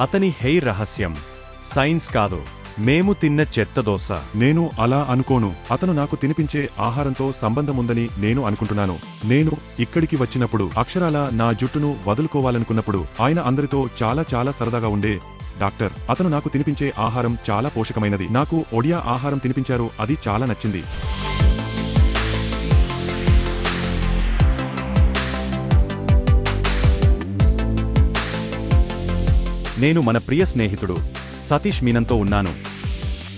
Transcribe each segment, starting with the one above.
అతని హెయిర్ రహస్యం. సైన్స్ కాదు. మేము తిన్న చెత్త దోశ. నేను అలా అనుకోను. అతను నాకు తినిపించే ఆహారంతో సంబంధముందని నేను అనుకుంటున్నాను. నేను ఇక్కడికి వచ్చినప్పుడు అక్షరాల నా జుట్టును వదులుకోవాలనుకున్నప్పుడు ఆయన అందరితో చాలా చాలా సరదాగా ఉండే డాక్టర్. అతను నాకు తినిపించే ఆహారం చాలా పోషకమైనది. నాకు ఒడియా ఆహారం తినిపించారు. అది చాలా నచ్చింది. నేను మన ప్రియ స్నేహితుడు సతీష్ మీనంతో ఉన్నాను.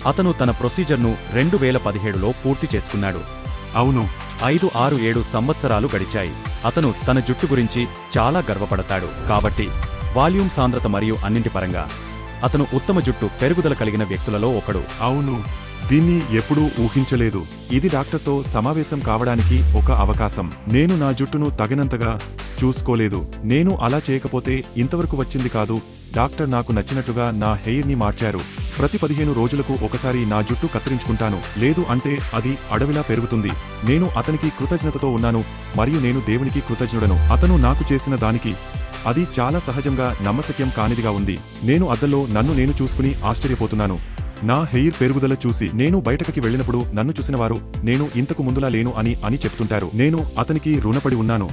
అతను తన ప్రొసీజర్ను రెండు వేల పదిహేడులో పూర్తి చేసుకున్నాడు. అవును. ఐదు ఆరు ఏడు సంవత్సరాలు గడిచాయి. అతను తన జుట్టు గురించి చాలా గర్వపడతాడు. కాబట్టి వాల్యూమ్ సాంద్రత మరియు అన్నింటి పరంగా అతను ఉత్తమ జుట్టు పెరుగుదల కలిగిన వ్యక్తులలో ఒకడు. అవును. దీన్ని ఎప్పుడూ ఊహించలేదు. ఇది డాక్టర్తో సమావేశం కావడానికి ఒక అవకాశం. నేను నా జుట్టును తగినంతగా చూసుకోలేదు. నేను అలా చేయకపోతే ఇంతవరకు వచ్చింది కాదు. డాక్టర్ నాకు నచ్చినట్టుగా నా హెయిర్ని మార్చారు. ప్రతి పదిహేను రోజులకు ఒకసారి నా జుట్టు కత్తిరించుకుంటాను. లేదు అంటే అది అడవిలా పెరుగుతుంది. నేను అతనికి కృతజ్ఞతతో ఉన్నాను. మరియు నేను దేవునికి కృతజ్ఞుడను. అతను నాకు చేసిన దానికి అది చాలా సహజంగా నమ్మశక్యం కానిదిగా ఉంది. నేను అద్దల్లో నన్ను నేను చూసుకుని ఆశ్చర్యపోతున్నాను. నా హెయిర్ పెరుగుదల చూసి నేను బయటకి వెళ్ళినప్పుడు నన్ను చూసిన వారు నేను ఇంతకు ముందులా లేను అని అని చెప్తుంటారు. నేను అతనికి రుణపడి ఉన్నాను.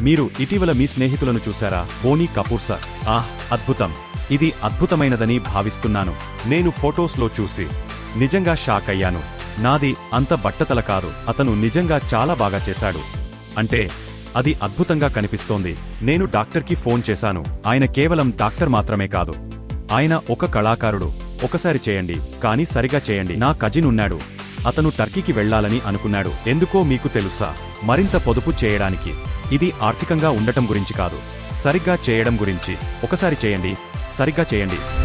మీరు ఇటీవల మీ స్నేహితులను చూశారా? బోనీ కపూర్ సార్. ఆహ్ అద్భుతం. ఇది అద్భుతమైనదని భావిస్తున్నాను. నేను ఫొటోస్లో చూసి నిజంగా షాక్ అయ్యాను. నాది అంత బట్టతల కాదు. అతను నిజంగా చాలా బాగా చేశాడు. అంటే అది అద్భుతంగా కనిపిస్తోంది. నేను డాక్టర్కి ఫోన్ చేశాను. ఆయన కేవలం డాక్టర్ మాత్రమే కాదు. ఆయన ఒక కళాకారుడు. ఒకసారి చేయండి కానీ సరిగా చేయండి. నా కజిన్ ఉన్నాడు. అతను టర్కీకి వెళ్ళాలని అనుకున్నాడు. ఎందుకో మీకు తెలుసా? మరింత పొదుపు చేయడానికి. ఇది ఆర్థికంగా ఉండటం గురించి కాదు. సరిగ్గా చేయడం గురించి. ఒకసారి చేయండి. సరిగ్గా చేయండి.